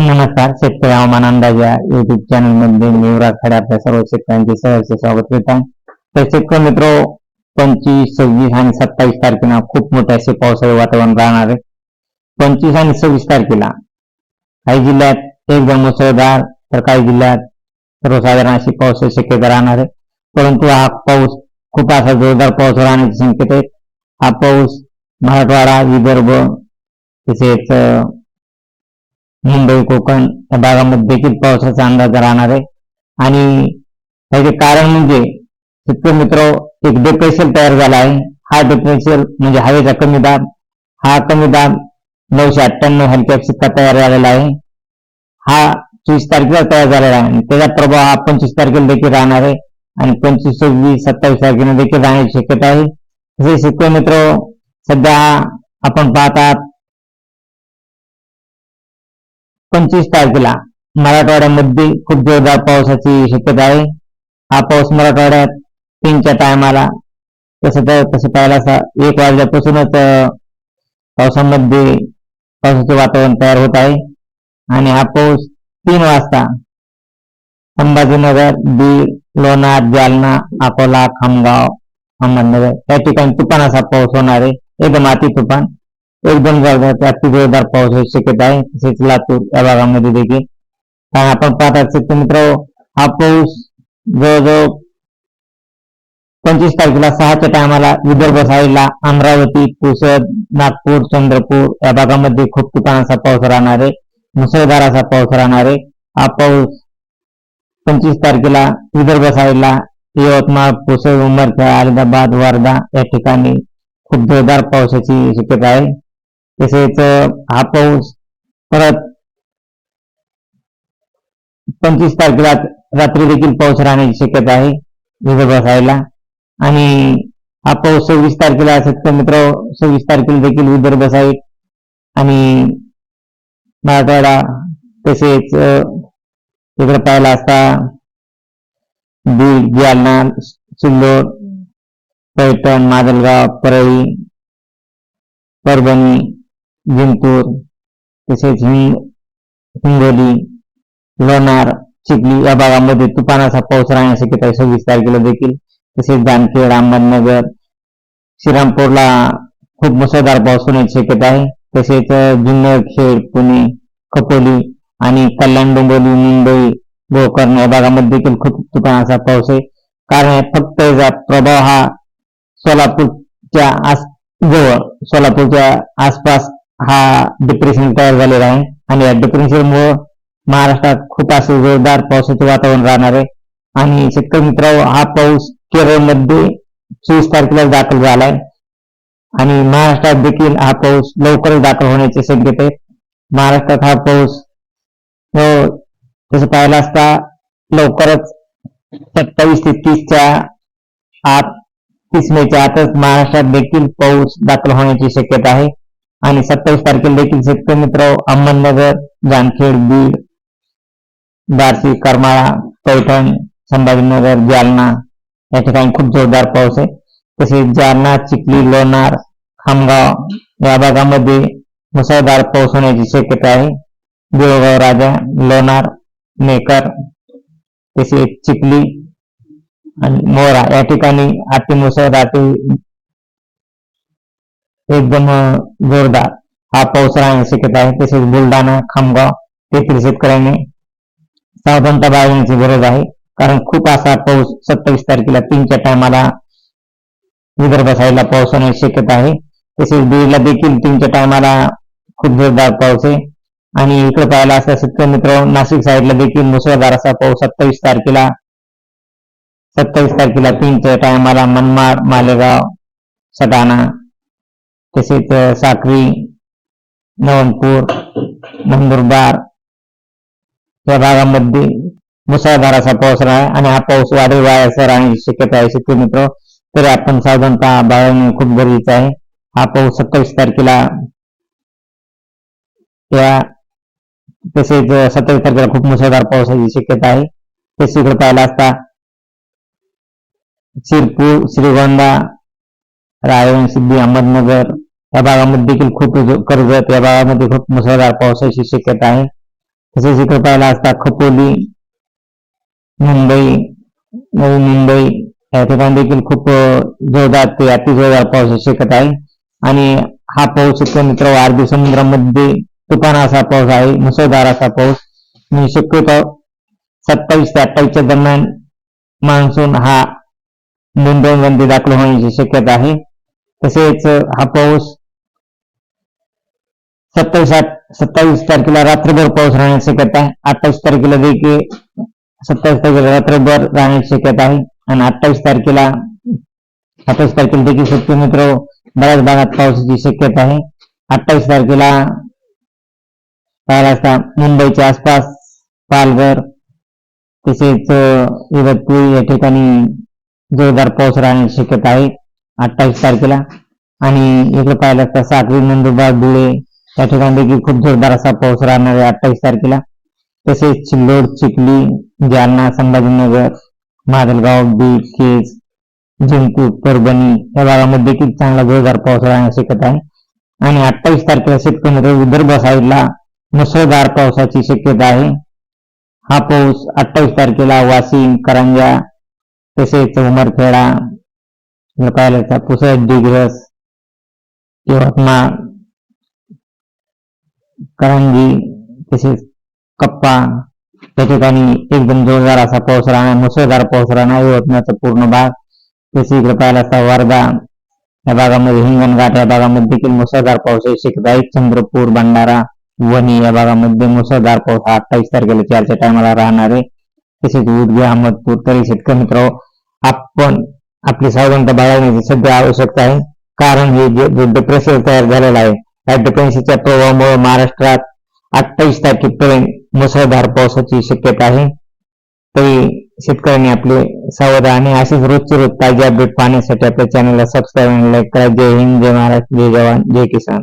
नमस्कार, शेतकरी हवामान अंदाज या युट्यूब चॅनल मध्ये मी युवराज आपल्या सर्व शेतकऱ्यांचे सहर्ष स्वागत करत आहे. तर शेतकरी मित्र, पंचवीस, सव्वीस आणि सत्तावीस तारखेला खूप मोठे असे पावसाळे वातावरण राहणार आहे. पंचवीस आणि सव्वीस तारखेला काही जिल्ह्यात एकदम मुसळधार, तर काही जिल्ह्यात सर्वसाधारण अशी पावसाची शक्यता राहणार आहे. परंतु हा पाऊस खूप असा जोरदार पाऊस राहण्याची संकेत आहे. हा पाऊस मराठवाडा, विदर्भ, तसेच मुंबई कोकण या भागामध्ये देखील पावसाचा अंदाज राहणार आहे. आणि त्याचे कारण म्हणजे शेतकरी मित्र एक डिप्रेशन तयार झाला आहे. हा डिप्रेशन म्हणजे हवेचा कमी दाब हा कमी दाब नऊशे अठ्ठ्याण्णव हलक्या शिक्का तयार झालेला आहे. हा चोवीस तारखेला तयार झालेला आहे. आणि त्याचा प्रभाव हा पंचवीस तारखेला देखील राहणार आहे. आणि पंचवीस सव्वीस सत्तावीस तारखेला देखील राहण्याची शक्यता आहे. तसेच शेतकरी मित्र सध्या आपण पाहतात पंचवीस तारखेला मराठवाड्यामध्ये खूप जोरदार पावसाची शक्यता आहे. हा पाऊस मराठवाड्यात तीनच्या टायमाला तसं तर तसं पाहायला असा एक वाजल्यापासूनच पावसामध्ये पावसाचे वातावरण तयार होत आहे. आणि हा पाऊस तीन वाजता संभाजीनगर बीड लोणार जालना अकोला खामगाव अहमदनगर या ठिकाणी तुफान असा पाऊस होणार आहे. एकदम अति तुफान. एकदम दोन जोरदार पाऊस होऊ शक्यता आहे तसेच लातूर या भागामध्ये देखील कारण आपण पाहतात शेतकरी मित्र हा पाऊस जवळजवळ पंचवीस तारखेला सहाच्या टायमाला विदर्भ साईडला अमरावती पुसद नागपूर चंद्रपूर या भागामध्ये खूप ठिकाणाचा पाऊस राहणार आहे मुसळधार असा पाऊस राहणार आहे हा पाऊस पंचवीस तारखेला विदर्भ साईडला यवतमाळ पुसद उमरखेड अहमदाबाद वर्धा या ठिकाणी खूप जोरदार पावसाची शक्यता आहे तसेच हा पाऊस परत पंचवीस तारखेला रात्री देखील पाऊस राहण्याची शक्यता आहे विदर्भ साईडला. आणि हा पाऊस सव्वीस तारखेला तर मित्र सव्वीस तारखेला देखील विदर्भ साईड आणि मराठवाडा तसेच इकडे पाहिला असता बीड जालना सिल्लोड पैठण माजलगाव परळी परभणी जिंतूर तसेच हिंग हिंगोली लोणार चिखली या भागामध्ये तुफानाचा पाऊस राहण्याची शक्यता आहे. सव्वीस तारखेला देखील. तसेच जामखेड अहमदनगर श्रीरामपूरला खूप मुसळधार पाऊस होण्याची शक्यता आहे. तसेच जुन्नरखेड जुन्नर खेड पुणे खपोली आणि कल्याण डोंबिवली मुंबई गोकर्ण या भागामध्ये देखील खूप तुफानाचा पाऊस आहे. कारण फक्त याचा प्रभाव हा सोलापूरच्या आस जवळ सोलापूरच्या आसपास हा डिप्रेशन तयार झालेला आहे. आणि या डिप्रेशनमुळे महाराष्ट्रात खूप असं जोरदार पावसाचे वातावरण राहणार आहे. आणि शेतकरी मित्र हा पाऊस केरळमध्ये चोवीस तारखेला दाखल झालाय आणि महाराष्ट्रात देखील हा पाऊस लवकरच दाखल होण्याचे संकेत आहेत महाराष्ट्रात हा पाऊस हो, तसं पाहिला असता लवकरच सत्तावीस ते तीसच्या आत तीस मेच्या आतच महाराष्ट्रात देखील पाऊस दाखल होण्याची शक्यता आहे. आणि सत्तावीस तारखेला देखील शेतकरी मित्र अहमदनगर जामखेड बीड बार्शी करमाळा पैठण संभाजीनगर जालना या ठिकाणी खूप जोरदार पाऊस आहे. तसेच जालना चिखली लोणार खामगाव या भागामध्ये मुसळधार पाऊस होण्याची शक्यता आहे. देवगाव राजा लोणार मेकर तसेच चिखली आणि मोरा या ठिकाणी अतिमुसळधार ते एकदम जोरदार। हा पाऊस राहण्याची आहे तसेच बुलढाणा खामगाव तेथील शेतकऱ्यांनी सावधानता बाळगण्याची गरज आहे कारण खूप असा पाऊस सत्तावीस तारखेला तीनच्या टायमाला विदर्भ साईडला पाऊस होण्याची शक्यता आहे तसेच बीडला देखील तीनच्या टायमाला खूप जोरदार पाऊस आहे आणि इकडे पाहायला असं शेतकरी मित्र, नाशिक साईडला देखील मुसळधार असा पाऊस सत्तावीस तारखेला। सत्तावीस तारखेला तीनच्या टायमाला मनमाड, मालेगाव सटाणा तसेच साखरी साक्री नवनपूर नंदुरबार या भागामध्ये मुसळधार असा पाऊस राहा आणि हा पाऊस वादळी वाऱ्याचा राहण्याची शक्यता आहे. शेतकरी मित्र तरी आपण सावधानता बाळगणे खूप गरजेचं आहे. हा पाऊस सत्तावीस तारखेला या तसेच सत्तावीस तारखेला खूप मुसळधार पावसाची शक्यता आहे. तसेच इकडे पाहिला असता शिरपूर श्रीगोंदा रायगड सिद्धी अहमदनगर या भागामध्ये देखील खूप कर्जत या भागामध्ये खूप मुसळधार पावसाची शक्यता आहे. तसेच इकडे पाहिला असता खपोली मुंबई नवी मुंबई या ठिकाणी देखील खूप जोरदार ते अतिजोरदार पावसाची शक्यता आहे. आणि हा पाऊस शेतकरी मित्र अरबी समुद्रामध्ये तुफान असा पाऊस आहे मुसळधार असा पाऊस. आणि शक्यतो सत्तावीस ते अठ्ठावीसच्या दरम्यान मान्सून हा मुंबईमध्ये दाखल होण्याची शक्यता आहे. तसेच हा पाऊस सत्तावीस सत्तावीस तारखेला रात्रभर पाऊस राहण्याची शक्यता आहे. अठ्ठावीस तारखेला देखील सत्तावीस तारखेला रात्रभर राहण्याची शक्यता आहे. आणि अठ्ठावीस तारखेला अठ्ठावीस तारखेला देखील शेतकरी मित्र बऱ्याच भागात पावसाची शक्यता आहे. अठ्ठावीस तारखेला पाहिला असता मुंबईच्या आसपास पालघर तसेच अं, इगतपुरी या ठिकाणी जोरदार पाऊस राहण्याची शक्यता आहे. अठ्ठावीस तारखेला. आणि इकडे पाहिलं असता साखरी नंदुरबार धुळे या ठिकाणी देखील खूप जोरदार असा पाऊस राहणार आहे अठ्ठावीस तारखेला. तसेच चिल्लोड चिखली जालना संभाजीनगर मादलगाव बीड केज जिंतूर परभणी या भागामध्ये देखील चांगला जोरदार पाऊस राहण्याची शक्यता आहे. आणि अठ्ठावीस तारखेला शेतकऱ्यांमध्ये विदर्भ साईडला मुसळधार पावसाची शक्यता आहे. हा पाऊस अठ्ठावीस तारखेला वाशिम करंजा तसेच उमरखेडा इकडे पुसळ डिग्रस पुसद यवतमाळ करांगी तसेच कप्पा या ठिकाणी एकदम जोरदार असा पाऊस राहणार मुसळधार पाऊस राहणार यवतमाळचा पूर्ण भाग. तसे इकडे पाहिला असता वर्धा या भागामध्ये हिंगणघाट या भागामध्ये देखील मुसळधार पाऊस आहे. शक्यता चंद्रपूर भंडारा वणी या भागामध्ये मुसळधार पाऊस हा अठ्ठावीस तारखेला चारच्या टायमाला राहणार आहे. तसेच उदगी अहमदपूर तरी शेतकरी मित्र आपण आपली सावधानता बाळगण्याची सध्या आवश्यकता आहे कारण हे जे जो डिप्रेशन तयार झालेला आहे या प्रभावामुळे महाराष्ट्रात अठ्ठावीस तारखेपर्यंत मुसळधार पावसाची शक्यता आहे. तरी शेतकऱ्यांनी आपले सावधान आणि असेच रोजचे रोज ताजे अपडेट पाहण्यासाठी आपल्या चॅनलला सबस्क्राईब आणि लाईक करा. जय हिंद जय महाराष्ट्र जय जवान जय किसान.